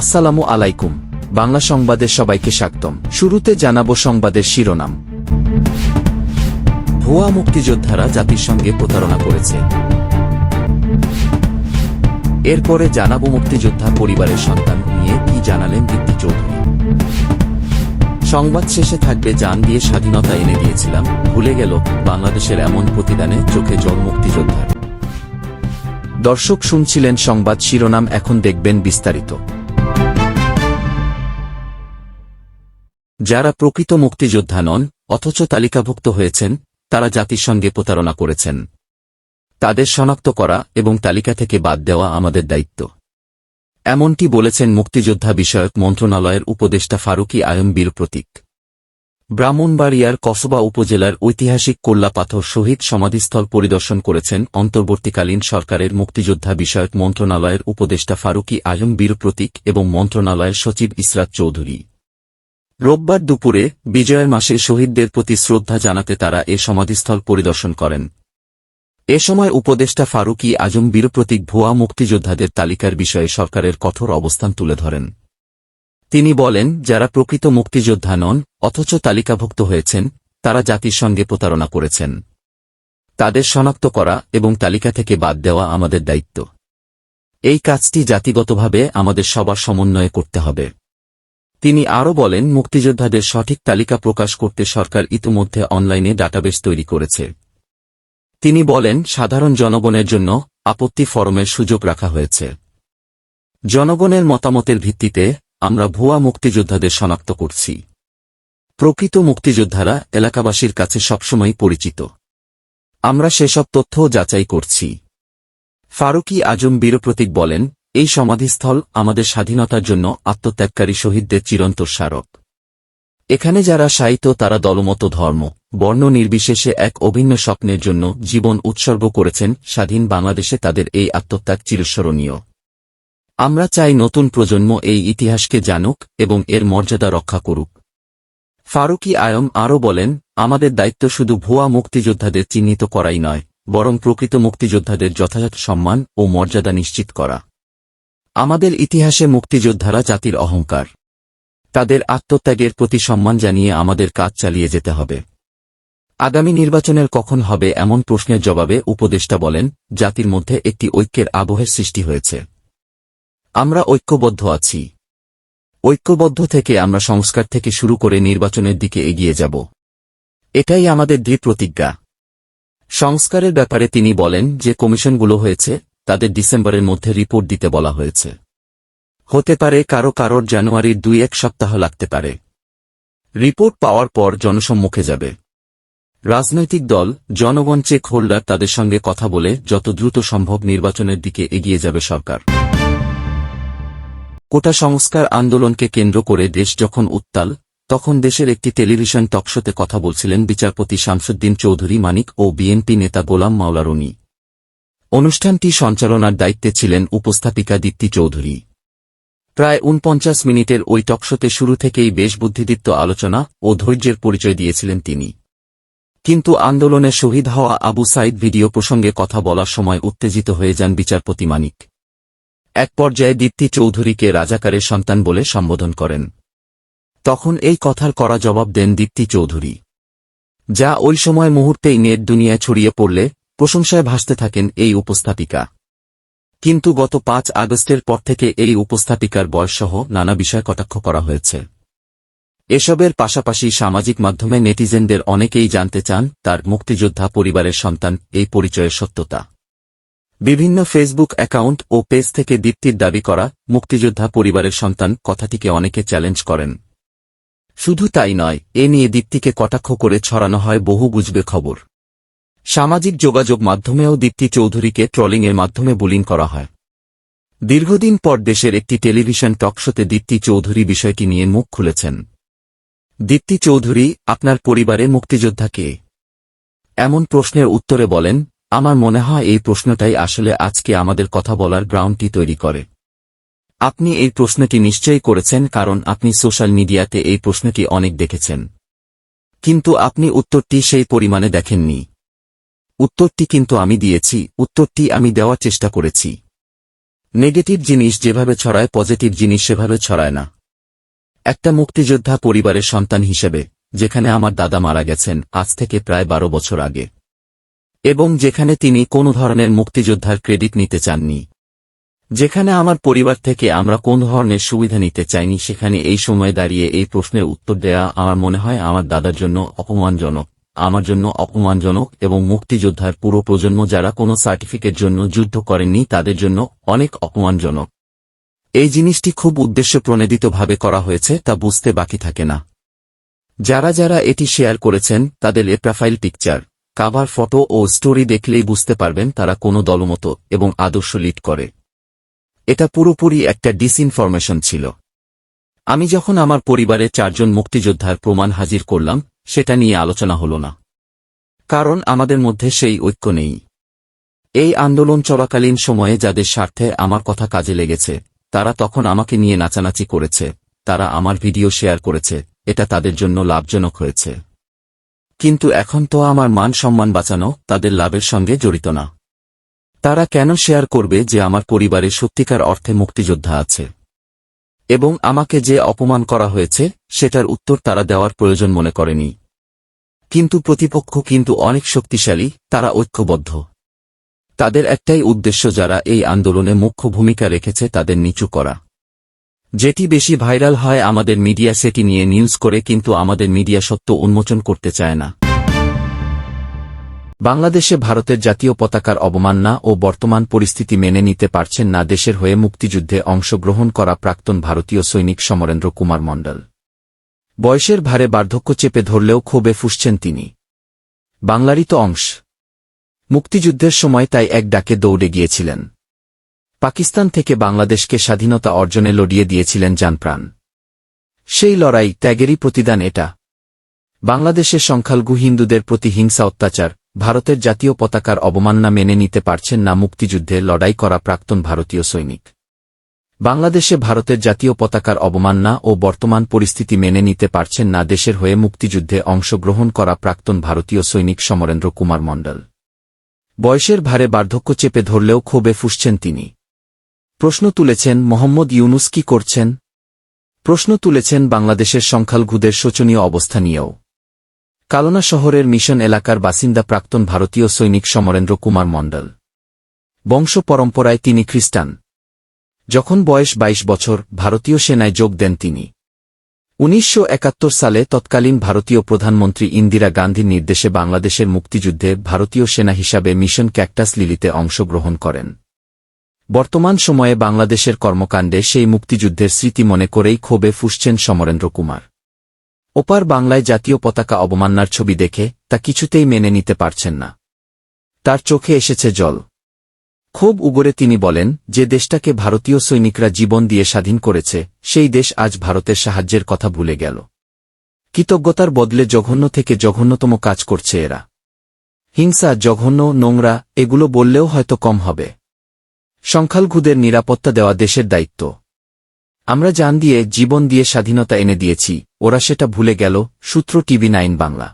আসসালামু আলাইকুম। বাংলা সংবাদের সবাইকে স্বাগতম। শুরুতে জানাব সংবাদের শিরোনাম। ভুয়া মুক্তিযোদ্ধারা জাতির সঙ্গে প্রতারণা করেছে। এরপরে জানাব মুক্তিযোদ্ধা পরিবারের সন্তান নিয়ে কি জানালেন দীপ্তি চৌধুরী। সংবাদ শেষে থাকবে যান দিয়ে স্বাধীনতা এনে দিয়েছিলাম, ভুলে গেল বাংলাদেশের এমন প্রতিদানে চোখে জল মুক্তিযোদ্ধার। দর্শক শুনছিলেন সংবাদ শিরোনাম, এখন দেখবেন বিস্তারিত। যারা প্রকৃত মুক্তিযোদ্ধা নন, অথচ তালিকাভুক্ত হয়েছেন, তারা জাতিসংঘে প্রতারণা করেছেন। তাদের শনাক্ত করা এবং তালিকা থেকে বাদ দেওয়া আমাদের দায়িত্ব। এমনটি বলেছেন মুক্তিযোদ্ধা বিষয়ক মন্ত্রণালয়ের উপদেষ্টা ফারুকি আয়ম বীর প্রতীক। ব্রাহ্মণবাড়িয়ার কসবা উপজেলার ঐতিহাসিক কোল্লাপাথর শহীদ সমাধিস্থল পরিদর্শন করেছেন অন্তর্বর্তীকালীন সরকারের মুক্তিযোদ্ধা বিষয়ক মন্ত্রণালয়ের উপদেষ্টা ফারুকি আয়ম বীর প্রতীক এবং মন্ত্রণালয়ের সচিব ইসরাত চৌধুরী। রোববার দুপুরে বিজয়ের মাসে শহীদদের প্রতি শ্রদ্ধা জানাতে তারা এ সমাধিস্থল পরিদর্শন করেন। এ সময় উপদেষ্টা ফারুকি আজম বীরপ্রতীক ভুয়া মুক্তিযোদ্ধাদের তালিকার বিষয়ে সরকারের কঠোর অবস্থান তুলে ধরেন। তিনি বলেন, যারা প্রকৃত মুক্তিযোদ্ধা নন, অথচ তালিকাভুক্ত হয়েছেন, তারা জাতির সঙ্গে প্রতারণা করেছেন। তাদের শনাক্ত করা এবং তালিকা থেকে বাদ দেওয়া আমাদের দায়িত্ব। এই কাজটি জাতিগতভাবে আমাদের সবার সমন্বয়ে করতে হবে। তিনি আরও বলেন, মুক্তিযোদ্ধাদের সঠিক তালিকা প্রকাশ করতে সরকার ইতিমধ্যে অনলাইনে ডাটাবেস তৈরি করেছে। তিনি বলেন, সাধারণ জনগণের জন্য আপত্তি ফরমের সুযোগ রাখা হয়েছে। জনগণের মতামতের ভিত্তিতে আমরা ভুয়া মুক্তিযোদ্ধাদের শনাক্ত করছি। প্রকৃত মুক্তিযোদ্ধারা এলাকাবাসীর কাছে সবসময় পরিচিত। আমরা সেসব তথ্য যাচাই করছি। ফারুকি আজম বীরপ্রতীক বলেন এই সমাধিস্থল আমাদের স্বাধীনতার জন্য আত্মত্যাগকারী শহীদদের চিরন্তর স্মারক। এখানে যারা সাহিত্য তারা দলমত, ধর্ম, বর্ণ নির্বিশেষে এক অভিন্ন স্বপ্নের জন্য জীবন উৎসর্গ করেছেন স্বাধীন বাংলাদেশে তাদের এই আত্মত্যাগ চিরস্মরণীয়। আমরা চাই নতুন প্রজন্ম এই ইতিহাসকে জানুক এবং এর মর্যাদা রক্ষা করুক। ফারুকি আয়ম আরও বলেন, আমাদের দায়িত্ব শুধু ভুয়া মুক্তিযোদ্ধাদের চিহ্নিত করাই নয়, বরং প্রকৃত মুক্তিযোদ্ধাদের যথাযথ সম্মান ও মর্যাদা নিশ্চিত করা। আমাদের ইতিহাসে মুক্তিযোদ্ধারা জাতির অহংকার। তাদের আত্মত্যাগের প্রতি সম্মান জানিয়ে আমাদের কাজ চালিয়ে যেতে হবে। আগামী নির্বাচনের কখন হবে এমন প্রশ্নের জবাবে উপদেষ্টা বলেন, জাতির মধ্যে একটি ঐক্যের আবহের সৃষ্টি হয়েছে। আমরা ঐক্যবদ্ধ আছি। ঐক্যবদ্ধ থেকে আমরা সংস্কার থেকে শুরু করে নির্বাচনের দিকে এগিয়ে যাব। এটাই আমাদের দৃঢ় প্রতিজ্ঞা। সংস্কারের ব্যাপারে তিনি বলেন যে কমিশনগুলো হয়েছে তাদের ডিসেম্বরের মধ্যে রিপোর্ট দিতে বলা হয়েছে। হতে পারে কারও কারোর জানুয়ারির দুই এক সপ্তাহ লাগতে পারে। রিপোর্ট পাওয়ার পর জনসম্মুখে যাবে। রাজনৈতিক দল, জনগণ, চেক হোল্ডার তাদের সঙ্গে কথা বলে যত দ্রুত সম্ভব নির্বাচনের দিকে এগিয়ে যাবে সরকার। কোটা সংস্কার আন্দোলনকে কেন্দ্র করে দেশ যখন উত্তাল, তখন দেশের একটি টেলিভিশন টকশোতে কথা বলছিলেন বিচারপতি শামসুদ্দিন চৌধুরী মানিক ও বিএনপি নেতা গোলাম মাওলারুনি অনুষ্ঠানটি সঞ্চালনার দায়িত্বে ছিলেন উপস্থাপিকা দীপ্তি চৌধুরী। প্রায় উনপঞ্চাশ মিনিটের ওই টকশোতে শুরু থেকেই বেশ বুদ্ধিদীপ্ত আলোচনা ও ধৈর্যের পরিচয় দিয়েছিলেন তিনি। কিন্তু আন্দোলনে শহীদ হওয়া আবু সাইদ ভিডিও প্রসঙ্গে কথা বলার সময় উত্তেজিত হয়ে যান বিচারপতি মানিক। এক পর্যায়ে দীপ্তি চৌধুরীকে রাজাকারের সন্তান বলে সম্বোধন করেন। তখন এই কথার করা জবাব দেন দীপ্তি চৌধুরী। যা ওই সময় মুহূর্তেই নেট দুনিয়ায় ছড়িয়ে পড়লে প্রশংসায় ভাসতে থাকেন এই উপস্থাপিকা। কিন্তু গত পাঁচ আগস্টের পর থেকে এই উপস্থাপিকার বয়সসহ নানা বিষয় কটাক্ষ করা হয়েছে। এসবের পাশাপাশি সামাজিক মাধ্যমে নেটিজেনদের অনেকেই জানতে চান, তার মুক্তিযোদ্ধা পরিবারের সন্তান, এই পরিচয়ের সত্যতা। বিভিন্ন ফেসবুক অ্যাকাউন্ট ও পেজ থেকে দীপ্তির দাবি করা, মুক্তিযোদ্ধা পরিবারের সন্তান, কথাটিকে অনেকে চ্যালেঞ্জ করেন। শুধু তাই নয়, এ নিয়ে দীপ্তিকে কটাক্ষ করে ছড়ানো হয় বহু বুঝবে খবর। সামাজিক যোগাযোগ মাধ্যমেও দীপ্তি চৌধুরীকে ট্রলিংয়ের মাধ্যমে বুলিং করা হয়। দীর্ঘদিন পর দেশের একটি টেলিভিশন টকশোতে দীপ্তি চৌধুরী বিষয়টি নিয়ে মুখ খুলেছেন। দীপ্তি চৌধুরী, আপনার পরিবারে মুক্তিযোদ্ধা কে? এমন প্রশ্নের উত্তরে বলেন, আমার মনে হয় এই প্রশ্নটাই আসলে আজকে আমাদের কথা বলার গ্রাউন্ডটি তৈরি করে। আপনি এই প্রশ্নটি নিশ্চয়ই করেছেন কারণ আপনি সোশ্যাল মিডিয়াতে এই প্রশ্নটি অনেক দেখেছেন। কিন্তু আপনি উত্তরটি সেই পরিমাণে দেখেননি। উত্তরটি কিন্তু আমি দিয়েছি, উত্তরটি আমি দেওয়ার চেষ্টা করেছি। নেগেটিভ জিনিস যেভাবে ছড়ায়, পজিটিভ জিনিস সেভাবে ছড়ায় না। একটা মুক্তিযোদ্ধা পরিবারের সন্তান হিসেবে, যেখানে আমার দাদা মারা গেছেন, আজ থেকে প্রায় বারো বছর আগে। এবং যেখানে তিনি কোনো ধরনের মুক্তিযোদ্ধার ক্রেডিট নিতে চাননি। যেখানে আমার পরিবার থেকে আমরা কোন ধরনের সুবিধা নিতে চাইনি, সেখানে এই সময় দাঁড়িয়ে এই প্রশ্নের উত্তর দেয়া আমার মনে হয় আমার দাদার জন্য অপমানজনক। আমার জন্য অপমানজনক এবং মুক্তিযোদ্ধার পুরো প্রজন্ম যারা কোনো সার্টিফিকেট জন্য যুদ্ধ করেননি তাদের জন্য অনেক অপমানজনক। এই জিনিসটি খুব উদ্দেশ্যপ্রণোদিতভাবে করা হয়েছে তা বুঝতে বাকি থাকে না। যারা যারা এটি শেয়ার করেছেন, তাদের এ প্রোফাইল পিকচার, কাভার ফটো ও স্টোরি দেখলেই বুঝতে পারবেন তারা কোনো দলমত এবং আদর্শ লিড করে। এটা পুরোপুরি একটা ডিসইনফরমেশন ছিল। আমি যখন আমার পরিবারে চারজন মুক্তিযোদ্ধার প্রমাণ হাজির করলাম সেটা নিয়ে আলোচনা হল না। কারণ আমাদের মধ্যে সেই ঐক্য নেই। এই আন্দোলন চলাকালীন সময়ে যাদের স্বার্থে আমার কথা কাজে লেগেছে, তারা তখন আমাকে নিয়ে নাচানাচি করেছে, তারা আমার ভিডিও শেয়ার করেছে, এটা তাদের জন্য লাভজনক হয়েছে। কিন্তু এখন তো আমার মান সম্মান বাঁচানো তাদের লাভের সঙ্গে জড়িত না। তারা কেন শেয়ার করবে যে আমার পরিবারে সত্যিকার অর্থে মুক্তিযোদ্ধা আছে? এবং আমাকে যে অপমান করা হয়েছে, সেটার উত্তর তারা দেওয়ার প্রয়োজন মনে করেনি। কিন্তু প্রতিপক্ষ কিন্তু অনেক শক্তিশালী, তারা ঐক্যবদ্ধ। তাদের একটাই উদ্দেশ্য যারা এই আন্দোলনে মুখ্য ভূমিকা রেখেছে তাদের নিচু করা। যেটি বেশি ভাইরাল হয় আমাদের মিডিয়া সেটি নিয়ে নিউজ করে কিন্তু আমাদের মিডিয়া সত্য উন্মোচন করতে চায় না। বাংলাদেশে ভারতের জাতীয় পতাকার অবমাননা ও বর্তমান পরিস্থিতি মেনে নিতে পারছেন না দেশের হয়ে মুক্তিযুদ্ধে অংশগ্রহণ করা প্রাক্তন ভারতীয় সৈনিক সমরেন্দ্র কুমার মণ্ডল। বয়সের ভারে বার্ধক্য চেপে ধরলেও ক্ষোভে ফুসছেন তিনি। বাংলারই তো অংশ। মুক্তিযুদ্ধের সময় তাই এক ডাকে দৌড়ে গিয়েছিলেন। পাকিস্তান থেকে বাংলাদেশকে স্বাধীনতা অর্জনে লড়িয়ে দিয়েছিলেন যানপ্রাণ সেই লড়াই ত্যাগেরই প্রতিদান এটা। বাংলাদেশের সংখ্যালঘু হিন্দুদের প্রতি হিংসা অত্যাচার ভারতের জাতীয় পতাকার অবমাননা মেনে নিতে পারছেন না মুক্তিযুদ্ধে লড়াই করা প্রাক্তন ভারতীয় সৈনিক। বাংলাদেশে ভারতের জাতীয় পতাকার অবমাননা ও বর্তমান পরিস্থিতি মেনে নিতে পারছেন না দেশের হয়ে মুক্তিযুদ্ধে অংশগ্রহণ করা প্রাক্তন ভারতীয় সৈনিক সমরেন্দ্র কুমার মণ্ডল। বয়সের ভারে বার্ধক্য চেপে ধরলেও ক্ষোভে ফুসছেন তিনি। প্রশ্ন তুলেছেন, মোহাম্মদ ইউনুস কি করছেন? প্রশ্ন তুলেছেন, বাংলাদেশের সংখ্যালঘুদের শোচনীয় অবস্থা নিয়েও। কালনা শহরের মিশন এলাকার বাসিন্দা প্রাক্তন ভারতীয় সৈনিক সমরেন্দ্র কুমার মণ্ডল। বংশ পরম্পরায় তিনি খ্রিস্টান। যখন বয়স ২২ বছর, ভারতীয় সেনায় যোগ দেন তিনি। উনিশশো একাত্তর সালে তৎকালীন ভারতীয় প্রধানমন্ত্রী ইন্দিরা গান্ধীর নির্দেশে বাংলাদেশের মুক্তিযুদ্ধে ভারতীয় সেনা হিসাবে মিশন ক্যাকটাস লিলিতে অংশগ্রহণ করেন। বর্তমান সময়ে বাংলাদেশের কর্মকাণ্ডে সেই মুক্তিযুদ্ধের স্মৃতি মনে করেই ক্ষোভে ফুসছেন সমরেন্দ্র কুমার। ওপার বাংলায় জাতীয় পতাকা অবমাননার ছবি দেখে তা কিছুতেই মেনে নিতে পারছেন না। তার চোখে এসেছে জল। খুব উগরে তিনি বলেন, যে দেশটাকে ভারতীয় সৈনিকরা জীবন দিয়ে স্বাধীন করেছে, সেই দেশ আজ ভারতের সাহায্যের কথা ভুলে গেল। কৃতজ্ঞতার বদলে জঘন্য থেকে জঘন্যতম কাজ করছে এরা। হিংসা, জঘন্য, নোংরা, এগুলো বললেও হয়তো কম হবে। সংখ্যালঘুদের নিরাপত্তা দেওয়া দেশের দায়িত্ব। আমরা জান দিয়ে জীবন দিয়ে স্বাধীনতা এনে দিয়েছি, ওরা সেটা ভুলে গেল, সূত্র টিভি নাইন বাংলা।